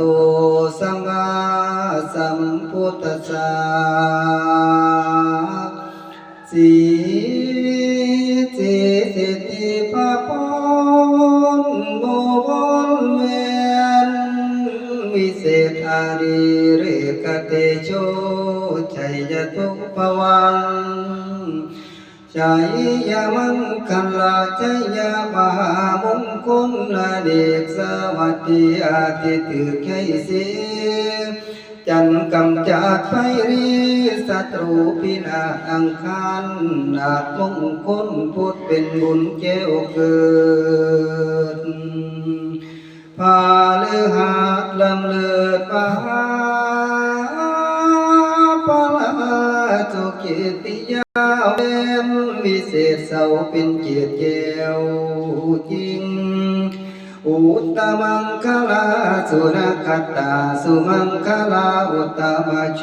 โตสัมมาสัมพุทธัสสะสีสิสิทิภาพรโมบนเวนวิเศษอาริเรกเตโชชัยยตุปวัง ชัยามังคัลลาชัยามหามงคลนาเดกสวัสดีอาทิตย์ไข่เสียจันทร์กำจัดไฟรีศัตรูพินาศอังคารนาจมงคลพุทธเป็นบุญเจ้าเกิดพาเลือหาดลำเลิดปาปาลาจุกิติยาเล่มวิเศษเสาเป็นเกียรติแก้วจริง อุตตมังคลาสุรคัตตาสุมังคลาอุตตมโช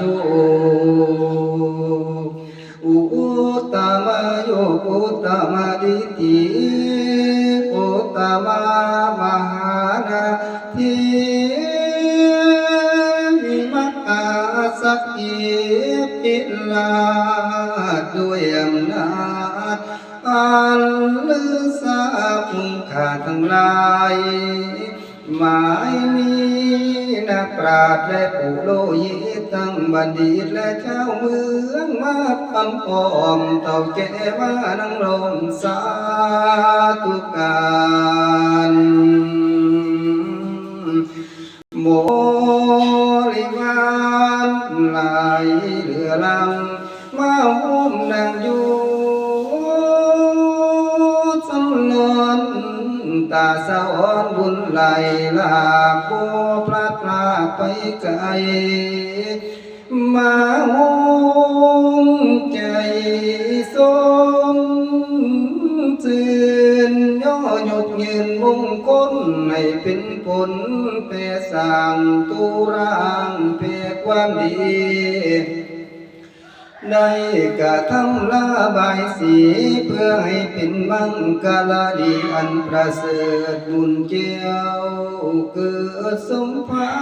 อุตตมโยอุตมดิติอุตตมมหานาทีมหาสักขีปิลา ด้วยอำนาจอันลือสาพุงขาทั้งหลายหมายมีนักปราชญ์และผู้โลหิตทั้งบัณฑิตและชาวเมืองมาพันพร้อมเต่าแก่มานั่งลงสาธุการโมริวานไหลเรือลำมา นางอยู่สำนวนตาสะออนบุญไหลลากโบพลัดพลาไปไกลมาหงใจสมจืนย่อหยกยืนมงคลให้เป็นผลเปสางตุร่างเพื่อความดี ได้กระทำลาบายสีเพื่อให้เป็นมังกลาดีอันประเสริฐบุญเจียวเกิดสมภา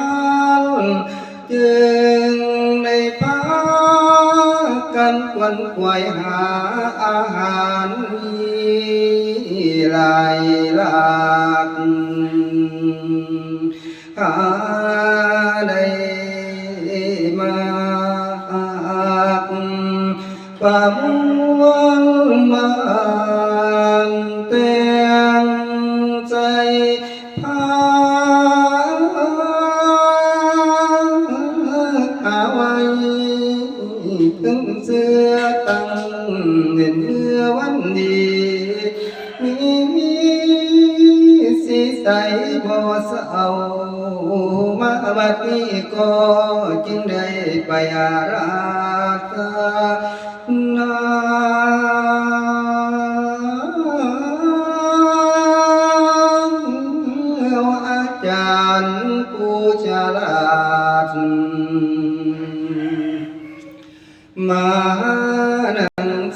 รจึงได้พากันควนขวายหาอาหารมีหลายหลากหา và muôn mang tên dây áo ai từng xưa tăng nhìn mưa วันดีมีมีสีใสบ่เศร้ามาบัดนี้ก็จึงได้ไปอาราธนา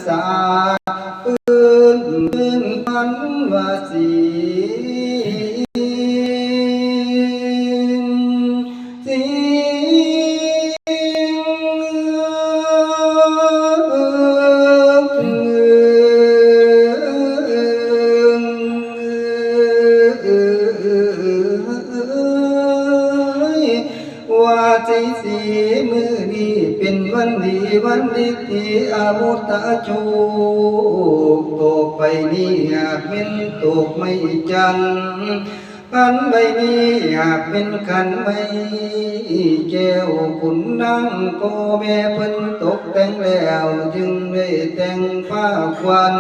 สาปืนปืนพันวาสี ใจสีมือนี้เป็นวันดีวันดีที่อามุตตะจกตกไปนี่หากเป็นตกไม่จันขันใบนี้หากเป็นขันไม่แก้วขุนนางก็แม่เพิ่นตกแต่งแล้วจึงได้แต่งผ้าควัน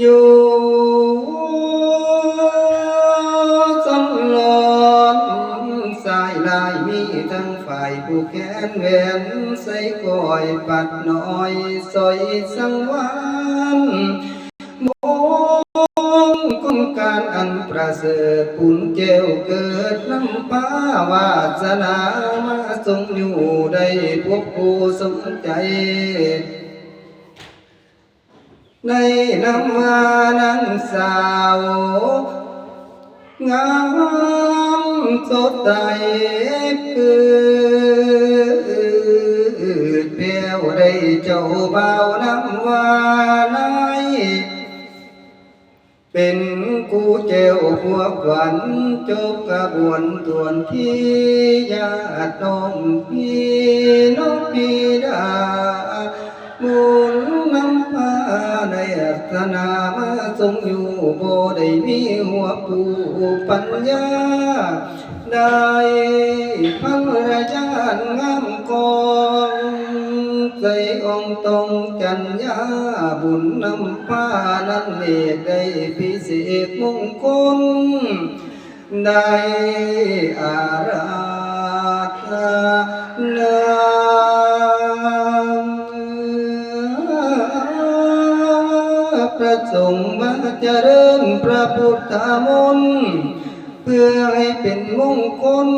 อยู่ ผู้แขนแหวนใส่ก้อยปัดน้อยสอยสังวานมองคนการอันประเสริฐปุ่นเจวเกิดน้ำป้าวาสนามาทรงอยู่ได้พวกผู้สนใจในน้ำมานังสาวงามสดใส วได้เจ้าเบาน้ำวานายเป็นกูเจวหัวขวัญจบกระบวนตวนที่ญาติน้องพี่น้องพี่ดาบุญนำพาในอัตนามาทรงอยู่โบได้มีหัวปูปัญญา ได้พันระยานงามกอง ใจองตรงจัญญาบุญนำพานั้นเอกได้พิเศษมงคลได้อาราธนาพระสงฆ์มาเจริญพระพุทธมนต์เพื่อให้เป็นมงคล